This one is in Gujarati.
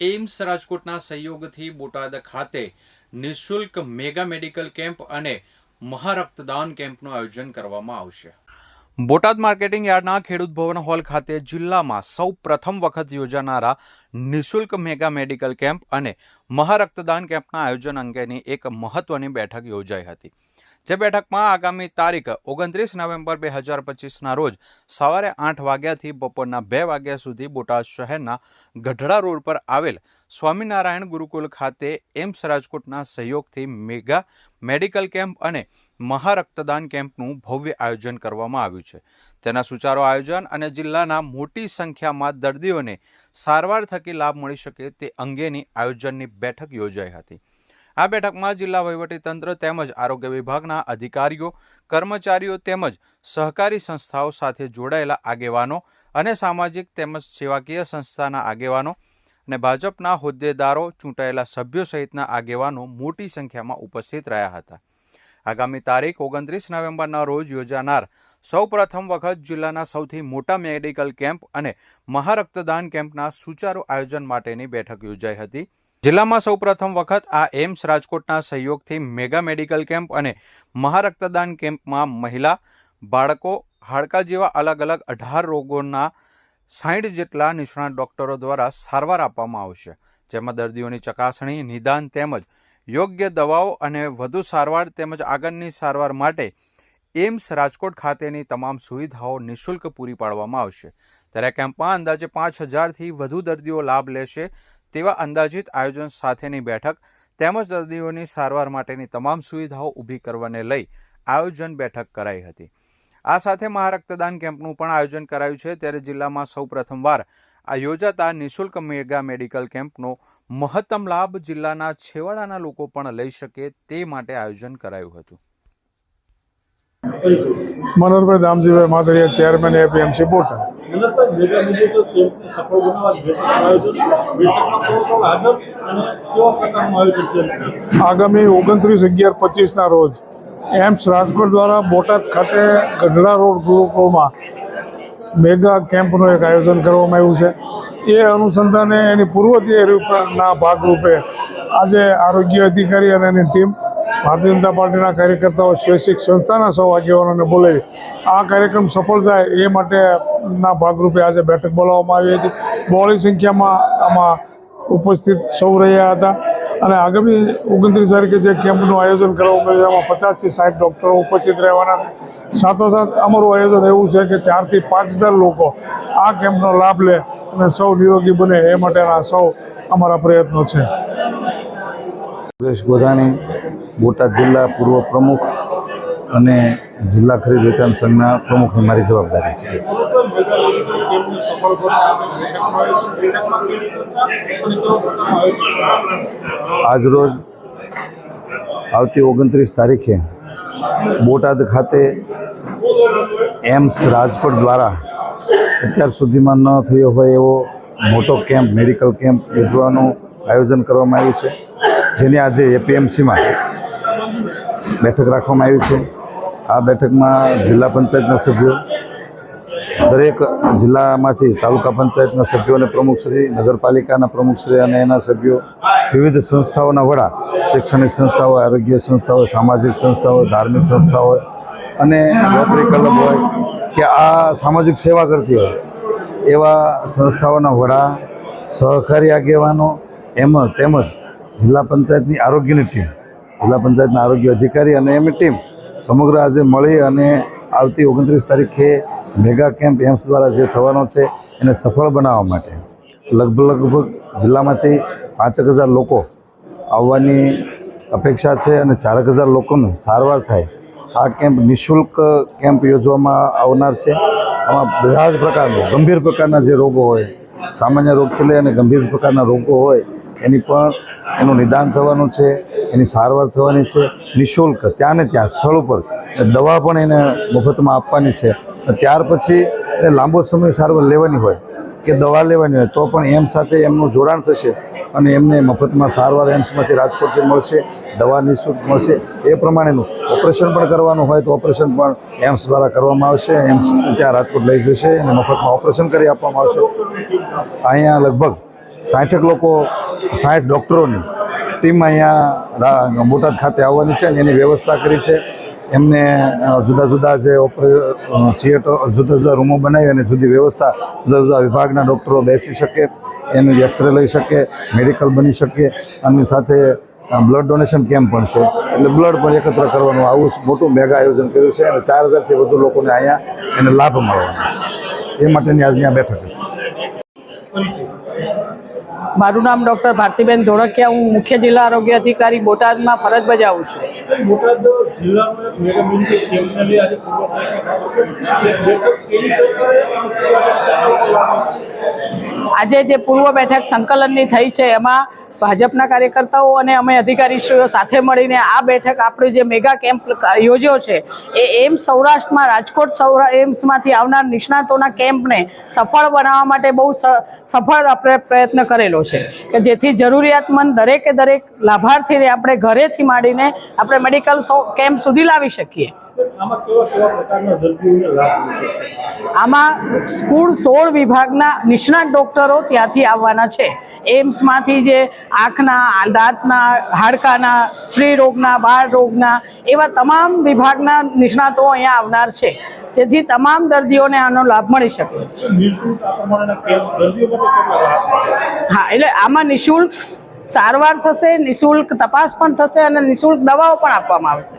એમ્સ રાજકોટના સહયોગથી બોટાદ ખાતે નિઃશુલ્ક મેગા મેડિકલ કેમ્પ અને મહારક્તદાન કેમ્પનું આયોજન કરવામાં આવશે. બોટાદ માર્કેટિંગ યાર્ડના ખેડૂત ભવન હોલ ખાતે જિલ્લામાં સૌ પ્રથમ વખત યોજાનારા નિઃશુલ્ક મેગા મેડિકલ કેમ્પ અને મહારક્તદાન કેમ્પના આયોજન અંગેની એક મહત્વની બેઠક યોજાઈ હતી. જે બેઠકમાં આગામી તારીખ ઓગણત્રીસ નવેમ્બર બે હજાર પચીસના રોજ સવારે આઠ વાગ્યાથી બપોરના બે વાગ્યા સુધી બોટાદ શહેરના ગઢડા રોડ પર આવેલ સ્વામિનારાયણ ગુરુકુલ ખાતે એમ્સ રાજકોટના સહયોગથી મેગા મેડિકલ કેમ્પ અને મહારક્તદાન કેમ્પનું ભવ્ય આયોજન કરવામાં આવ્યું છે. તેના સુચારો આયોજન અને જિલ્લાના મોટી સંખ્યામાં દર્દીઓને સારવાર થકી લાભ મળી શકે તે અંગેની આયોજનની બેઠક યોજાઈ હતી. આ બેઠકમાં જિલ્લા વહીવટીતંત્ર તેમજ આરોગ્ય વિભાગના અધિકારીઓ, કર્મચારીઓ તેમજ સહકારી સંસ્થાઓ સાથે જોડાયેલા આગેવાનો અને સામાજિક તેમજ સેવાકીય સંસ્થાના આગેવાનો અને ભાજપના હોદ્દેદારો ચૂંટાયેલા સભ્યો સહિતના આગેવાનો મોટી સંખ્યામાં ઉપસ્થિત રહ્યા હતા. આગામી તારીખ ઓગણત્રીસ નવેમ્બરના રોજ યોજાનાર સૌ પ્રથમ વખત જિલ્લાના સૌથી મોટા મેડિકલ કેમ્પ અને મહારક્તદાન કેમ્પના સુચારુ આયોજન માટેની બેઠક યોજાઈ હતી. જિલ્લામાં સૌ પ્રથમ વખત આ એમ્સ રાજકોટના સહયોગથી મેગા મેડિકલ કેમ્પ અને મહારક્તદાન કેમ્પમાં મહિલા, બાળકો, હાડકા જેવા અલગ અલગ અઢાર રોગોના સાઠ જેટલા નિષ્ણાત ડોક્ટરો દ્વારા સારવાર આપવામાં આવશે. જેમાં દર્દીઓની ચકાસણી, નિદાન તેમજ યોગ્ય દવાઓ અને વધુ સારવાર તેમજ આગળની સારવાર માટે એમ્સ રાજકોટ ખાતેની તમામ સુવિધાઓ નિઃશુલ્ક પૂરી પાડવામાં આવશે. ત્યારે કેમ્પમાં અંદાજે પાંચ હજારથી વધુ દર્દીઓ લાભ લેશે તેવા અંદાજિત આયોજન સાથેની બેઠક તેમજ દર્દીઓની સારવાર માટેની તમામ સુવિધાઓ ઊભી કરવાને લઈ આયોજન બેઠક કરાઈ હતી. આ સાથે મહારક્તદાન કેમ્પનું પણ આયોજન કરાયું છે. ત્યારે જિલ્લામાં સૌ પ્રથમવાર આ યોજાતા નિઃશુલ્ક મેગા મેડિકલ કેમ્પનો મહત્તમ લાભ જિલ્લાના છેવાડાના લોકો પણ લઈ શકે તે માટે આયોજન કરાયું હતું. મનોહરભાઈ દામજીભાઈ માધરિયા ચેરમેન એપીએમસી બોટાદ આગામી ઓગણત્રીસ અગિયાર પચીસના રોજ એમ્સ રાજકોટ દ્વારા બોટાદ ખાતે ગઢડા રોડ ગુરુકુળમાં મેગા કેમ્પનું એક આયોજન કરવામાં આવ્યું છે. એ અનુસંધાને એની પૂર્વ તૈયારીના ભાગરૂપે આજે આરોગ્ય અધિકારી અને એની ટીમ ભારતીય જનતા પાર્ટીના કાર્યકર્તાઓ સ્વૈચ્છિક સંસ્થાના સૌ બોલાવી આ કાર્યક્રમ સફળ થાય એ માટેના ભાગરૂપે આજે બેઠક બોલાવવામાં આવી હતી. બહોળી સંખ્યામાં આમાં ઉપસ્થિત સૌ રહ્યા હતા અને આગામી ઓગણત્રીસ તારીખે જે કેમ્પનું આયોજન કરવામાં આવ્યું એમાં પચાસથી સાઠ ડૉક્ટરો ઉપસ્થિત રહેવાના સાથોસાથ અમારું આયોજન એવું છે કે ચારથી પાંચ હજાર લોકો આ કેમ્પનો લાભ લે અને સૌ નિરોગી બને એ માટેના સૌ અમારા પ્રયત્નો છે. સુરેશ ગોધાણી બોટાદ જિલ્લા પૂર્વ પ્રમુખ અને જિલ્લા ખરીદ વેચાણ સંઘના પ્રમુખની મારી જવાબદારી છે. આજરોજ આવતી ઓગણત્રીસ તારીખે બોટાદ ખાતે એમ્સ રાજકોટ દ્વારા અત્યાર સુધીમાં ન થયો હોય એવો મોટો કેમ્પ, મેડિકલ કેમ્પ યોજવાનું આયોજન કરવામાં આવ્યું છે. જેની આજે એપીએમસીમાં બેઠક રાખવામાં આવી છે. આ બેઠકમાં જિલ્લા પંચાયતના સભ્યો, દરેક જિલ્લામાંથી તાલુકા પંચાયતના સભ્યો અને પ્રમુખશ્રી, નગરપાલિકાના પ્રમુખશ્રી અને એના સભ્યો, વિવિધ સંસ્થાઓના વડા, શૈક્ષણિક સંસ્થાઓ, આરોગ્ય સંસ્થાઓ, સામાજિક સંસ્થાઓ, ધાર્મિક સંસ્થાઓ અને રોટરી ક્લબ હોય કે આ સામાજિક સેવા કરતી હોય, એવા સંસ્થાઓના વડા, સહકારી આગેવાનો, એમ તેમજ જિલ્લા પંચાયતની આરોગ્યની ટીમ જિલ્લા પંચાયતના આરોગ્ય અધિકારી અને એમની ટીમ સમગ્ર આજે મળી અને આવતી ઓગણત્રીસ તારીખે મેગા કેમ્પ એમ્સ દ્વારા જે થવાનો છે, એને સફળ બનાવવા માટે લગભગ લગભગ જિલ્લામાંથી પાંચેક હજાર લોકો આવવાની અપેક્ષા છે અને ચારક હજાર લોકોનું સારવાર થાય. આ કેમ્પ નિઃશુલ્ક કેમ્પ યોજવામાં આવનાર છે. આમાં બધા જ પ્રકારના ગંભીર પ્રકારના જે રોગો હોય, સામાન્ય રોગથી લઈ અને ગંભીર પ્રકારના રોગો હોય એની પણ એનું નિદાન થવાનું છે, એની સારવાર થવાની છે, નિઃશુલ્ક ત્યાં ને ત્યાં, સ્થળ ઉપર. દવા પણ એને મફતમાં આપવાની છે. ત્યાર પછી એને લાંબો સમય સારવાર લેવાની હોય, કે દવા લેવાની હોય, તો પણ એમ સાથે એમનું જોડાણ થશે અને એમને મફતમાં સારવાર એમ્સમાંથી રાજકોટથી મળશે, દવા નિઃશુલ્ક મળશે, એ પ્રમાણેનું ઓપરેશન પણ કરવાનું હોય, તો ઓપરેશન પણ એમ્સ દ્વારા કરવામાં આવશે. એમ્સ ત્યાં રાજકોટ લઈ જશે અને મફતમાં ઓપરેશન કરી આપવામાં આવશે. અહીંયા લગભગ સાઠેક લોકો, સાઠ ડૉક્ટરોની ટીમ અહીંયા બોટાદ ખાતે આવવાની છે અને એની વ્યવસ્થા કરી છે. એમને જુદા જુદા જે ઓપરે થિયેટર, જુદા જુદા રૂમો બનાવી અને જુદી વ્યવસ્થા જુદા જુદા વિભાગના ડૉક્ટરો બેસી શકે, એનું એક્સરે લઈ શકે, મેડિકલ બની શકે, અને સાથે બ્લડ ડોનેશન કેમ્પ પણ છે. એટલે બ્લડ પણ એકત્ર કરવાનું આવું મોટું મેગા આયોજન કર્યું છે અને ચાર હજારથી વધુ લોકોને અહીંયા એને લાભ મળવાનો છે. એ માટેની આજની આ બેઠક. મારું નામ ડૉક્ટર ભારતીબેન ધોળકિયા. હું મુખ્ય જિલ્લા આરોગ્ય અધિકારી બોટાદમાં ફરજ બજાવું છું. આજે જે પૂર્વ બેઠક સંકલનની થઈ છે એમાં ભાજપના કાર્યકર્તાઓ અને અમે અધિકારીશ્રીઓ સાથે મળીને આ બેઠક આપણે જે મેગા કેમ્પ યોજ્યો છે, એ એમ્સ સૌરાષ્ટ્રમાં, રાજકોટ સૌરા, એમ્સમાંથી આવનાર નિષ્ણાતોના કેમ્પને સફળ બનાવવા માટે બહુ સફળ આપણે પ્રયત્ન કરેલો છે. કે જેથી જરૂરિયાતમંદ દરેકે દરેક લાભાર્થીને આપણે ઘરેથી માંડીને આપણે મેડિકલ કેમ્પ સુધી લાવી શકીએ. આમાં કુલ સોળ વિભાગના નિષ્ણાત ડૉક્ટરો ત્યાંથી આવવાના છે. એમ્સમાંથી જે આંખના દાંતના હાડકાના સ્ત્રી રોગના બાળ રોગના એવા તમામ વિભાગના નિષ્ણાતો અહીંયા આવનાર છે. જેથી તમામ દર્દીઓને આનો લાભ મળી શકે? હા એટલે આમાં નિઃશુલ્ક સારવાર થશે નિઃશુલ્ક તપાસ પણ થશે અને નિઃશુલ્ક દવાઓ પણ આપવામાં આવશે.